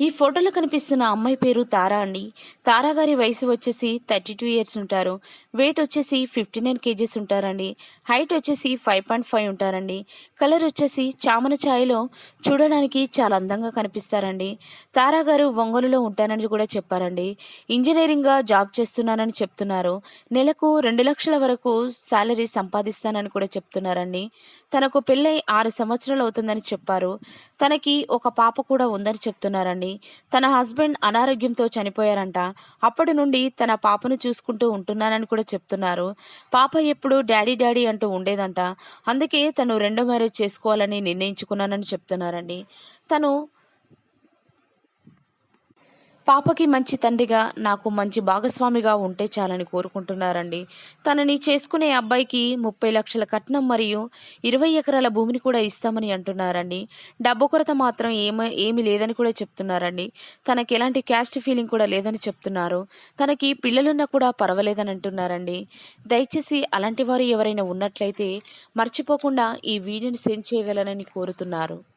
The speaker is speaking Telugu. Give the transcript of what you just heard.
ఈ ఫోటోలో కనిపిస్తున్న అమ్మాయి పేరు తారా అండి. తారా గారి వయసు వచ్చేసి థర్టీ టూ ఇయర్స్ ఉంటారు. వెయిట్ వచ్చేసి ఫిఫ్టీ నైన్ కేజీస్ ఉంటారండి. హైట్ వచ్చేసి ఫైవ్ పాయింట్ ఫైవ్ ఉంటారండి. కలర్ వచ్చేసి చామన ఛాయలో చూడడానికి చాలా అందంగా కనిపిస్తారండి. తారా గారు ఒంగోలులో ఉంటానని కూడా చెప్పారండి. ఇంజనీరింగ్గా జాబ్ చేస్తున్నానని చెప్తున్నారు. నెలకు రెండు లక్షల వరకు శాలరీ సంపాదిస్తానని కూడా చెప్తున్నారండి. తనకు పెళ్ళై ఆరు సంవత్సరాలు అవుతుందని చెప్పారు. తనకి ఒక పాప కూడా ఉందని చెప్తున్నారండి. తన హస్బెండ్ అనారోగ్యంతో చనిపోయారంట. అప్పటి నుండి తన పాపను చూసుకుంటూ ఉంటున్నానని కూడా చెప్తున్నారు. పాప ఎప్పుడు డాడీ డాడీ అంటూ ఉండేదంట. అందుకే తను రెండో మ్యారేజ్ చేసుకోవాలని నిర్ణయించుకున్నానని చెప్తున్నారండి. తను పాపకి మంచి తండ్రిగా నాకు మంచి భాగస్వామిగా ఉంటే చాలని కోరుకుంటున్నారండి. తనని చేసుకునే అబ్బాయికి ముప్పై లక్షల కట్నం మరియు ఇరవై ఎకరాల భూమిని కూడా ఇస్తామని అంటున్నారండి. డబ్బు కొరత మాత్రం ఏమ ఏమి లేదని కూడా చెప్తున్నారండి. తనకి ఎలాంటి క్యాస్ట్ ఫీలింగ్ కూడా లేదని చెప్తున్నారు. తనకి పిల్లలున్నా కూడా పర్వాలేదని అంటున్నారండి. దయచేసి అలాంటి వారు ఎవరైనా ఉన్నట్లయితే మర్చిపోకుండా ఈ వీడియోని సెండ్ చేయగలనని కోరుతున్నారు.